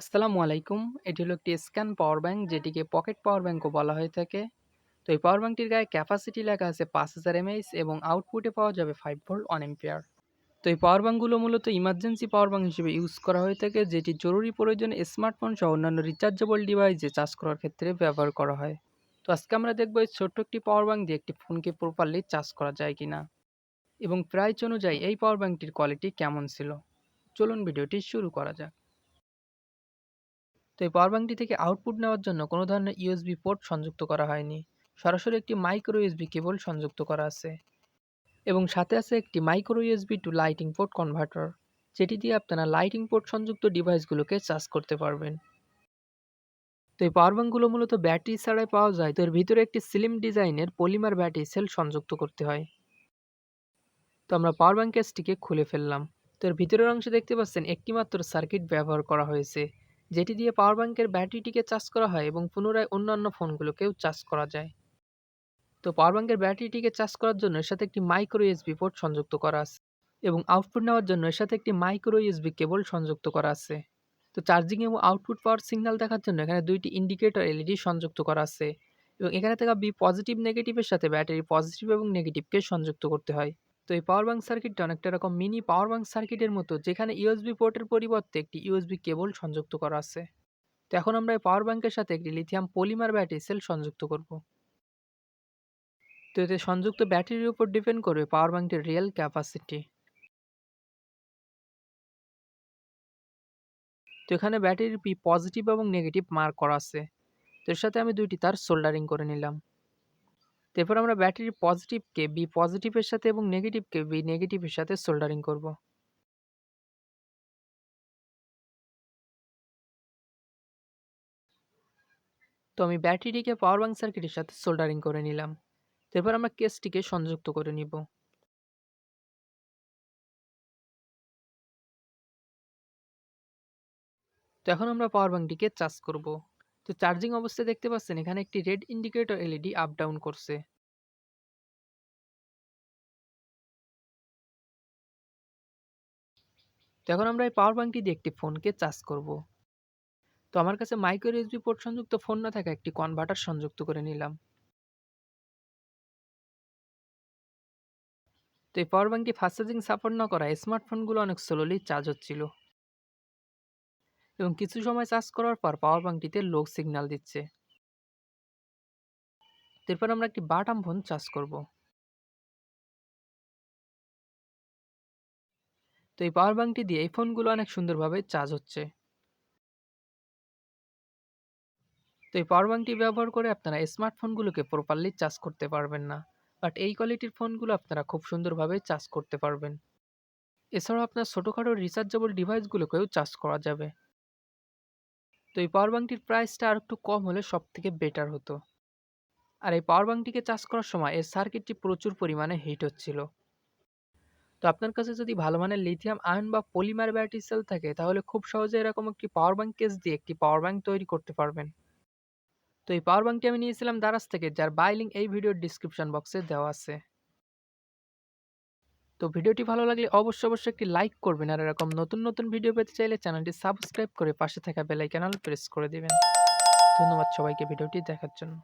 আসসালামু আলাইকুম। এটি হলো একটি স্ক্যান পাওয়ার ব্যাংক, যেটিকে পকেট পাওয়ার ব্যাংকও বলা হয়ে থাকে। তো এই পাওয়ার ব্যাংকটির গায়ে ক্যাপাসিটি লেখা আছে পাঁচ হাজার এমএইচ এবং আউটপুটে পাওয়া যাবে ফাইভ ভোল্ট অন এম্পিয়ার তো এই পাওয়ার ব্যাংকগুলো মূলত ইমার্জেন্সি পাওয়ার ব্যাংক হিসেবে ইউজ করা হয়ে থাকে, যেটি জরুরি প্রয়োজনে স্মার্টফোন সহ অন্যান্য রিচার্জেবল ডিভাইসে চার্জ করার ক্ষেত্রে ব্যবহার করা হয়। তো আজকে আমরা দেখব এই ছোট্ট একটি পাওয়ার ব্যাংক দিয়ে একটি ফোনকে প্রপারলি চার্জ করা যায় কিনা এবং প্রাইস অনুযায়ী এই পাওয়ার ব্যাংকটির কোয়ালিটি কেমন ছিল। চলুন ভিডিওটি শুরু করা যাক। তো এই পাওয়ার ব্যাঙ্কটি থেকে আউটপুট নেওয়ার জন্য কোনো ধরনের ইউএসবি পোর্ট সংযুক্ত করা হয়নি। সরাসরি একটি মাইক্রো ইউএসবি কেবল সংযুক্ত করা আছে। এবং সাথে আছে একটি micro USB to lightning port converter যেটি দিয়ে আপনারা লাইটিং পোর্ট সংযুক্ত ডিভাইসগুলোকে চার্জ করতে পারবেন। তো এই পাওয়ার ব্যাঙ্কগুলো মূলত ব্যাটারি ছাড়াই পাওয়া যায়। তো এর ভিতরে একটি স্লিম ডিজাইনের পলিমার ব্যাটারি সেল সংযুক্ত করতে হয়। তো আমরা পাওয়ার ব্যাঙ্ক কেসটিকে খুলে ফেললাম। তো এর ভিতরের অংশে দেখতে পাচ্ছেন একটি মাত্র সার্কিট ব্যবহার করা হয়েছে। যেটি দিয়ে পাওয়ার ব্যাংকের ব্যাটারিটিকে চার্জ করা হয় এবং পুনরায় অন্যান্য ফোনগুলোকেও চার্জ করা যায়। তো পাওয়ার ব্যাংকের ব্যাটারিটিকে চার্জ করার জন্য এর সাথে একটি মাইক্রো ইউএসবি পোর্ট সংযুক্ত করা আছে এবং আউটপুট নেওয়ার জন্য এর সাথে একটি মাইক্রো ইউএসবি কেবল সংযুক্ত করা আছে। তো চার্জিং এবং আউটপুট পাওয়ার সিগন্যাল দেখার জন্য এখানে দুইটি ইন্ডিকেটর এলইডি সংযুক্ত করা আছে এবং এখানে থাকা বি পজিটিভ নেগেটিভের সাথে ব্যাটারি পজিটিভ এবং নেগেটিভকে সংযুক্ত করতে হয়। তো এই পাওয়ার ব্যাঙ্ক সার্কিটটা অনেকটা এরকম মিনি পাওয়ার ব্যাঙ্ক সার্কিটের মতো, যেখানে ইউএসবি পোর্টের পরিবর্তে একটি ইউএসবি কেবল সংযুক্ত করা আছে। তো এখন আমরা এই পাওয়ার ব্যাংকের সাথে একটি লিথিয়াম পলিমার ব্যাটারি সেল সংযুক্ত করব। তো এতে সংযুক্ত ব্যাটারির উপর ডিপেন্ড করবে পাওয়ার ব্যাংকটির রিয়েল ক্যাপাসিটি তো এখানে ব্যাটারির পি পজিটিভ এবং নেগেটিভ মার্ক করা আছে। তো এর সাথে আমি দুইটি তার সোল্ডারিং করে নিলাম। এরপর আমরা ব্যাটারির পজিটিভকে বি পজিটিভের সাথে এবং নেগেটিভকে বি নেগেটিভের সাথে সোল্ডারিং করব। তো আমি ব্যাটারিটিকে পাওয়ার ব্যাংক সার্কিটের সাথে সোল্ডারিং করে নিলাম। এরপর আমরা কেসটিকে সংযুক্ত করে নিব। তো এখন আমরা পাওয়ার ব্যাংকটিকে চার্জ করব। তো চার্জিং অবস্থায় দেখতে পাচ্ছেন, এখানে একটি red indicator LED up down করছে। তো এখন আমরা এই পাওয়ার ব্যাঙ্কটি দিয়ে একটি ফোনকে চার্জ করব। তো আমার কাছে মাইক্রো ইউএসবি পোর্ট সংযুক্ত ফোন না থাকা একটি কনভার্টার সংযুক্ত করে নিলাম। তো এই পাওয়ার ব্যাঙ্কটি ফাস্ট চার্জিং সাপোর্ট না করা স্মার্টফোনগুলো অনেক স্লোলি চার্জ হচ্ছিল। এবং কিছু সময় চার্জ করার পর পাওয়ার ব্যাঙ্কটিতে লো সিগন্যাল দিচ্ছে। এরপর আমরা একটি বাটাম ফোন চার্জ করব। তো এই পাওয়ার ব্যাঙ্কটি দিয়ে এই ফোনগুলো অনেক সুন্দরভাবে চার্জ হচ্ছে। তো এই পাওয়ার ব্যাঙ্কটি ব্যবহার করে আপনারা স্মার্টফোনগুলোকে প্রপারলি চার্জ করতে পারবেন না। বাট এই কোয়ালিটির ফোনগুলো আপনারা খুব সুন্দরভাবে চার্জ করতে পারবেন। এছাড়াও আপনার ছোটোখাটো রিচার্জেবল ডিভাইসগুলোকেও চার্জ করা যাবে। তো এই পাওয়ার ব্যাঙ্কটির প্রাইসটা আর একটু কম হলে সব থেকে বেটার হতো। আর এই পাওয়ার ব্যাঙ্কটিকে চার্জ করার সময় এর সার্কিটটি প্রচুর পরিমাণে হিট হচ্ছিল। তো আপনার কাছে যদি ভালো মানের লিথিয়াম আয়ন বা পলিমার ব্যাটারি সেল থাকে, তাহলে খুব সহজে এরকম একটি পাওয়ার ব্যাঙ্ক কেস দিয়ে একটি পাওয়ার ব্যাঙ্ক তৈরি করতে পারবেন। তো এই পাওয়ার ব্যাঙ্কটি আমি নিয়েছিলাম দারাজ থেকে, যার বাই লিঙ্ক এই ভিডিওর ডিসক্রিপশন বক্সে দেওয়া আছে। তো ভিডিওটি ভালো লাগলে অবশ্যই অবশ্যই একটি লাইক করবেন। আর এরকম নতুন নতুন ভিডিও পেতে চাইলে চ্যানেলটি সাবস্ক্রাইব করে পাশে থাকা বেলাইকান প্রেস করে দিবেন। ধন্যবাদ সবাইকে ভিডিওটি দেখার জন্য।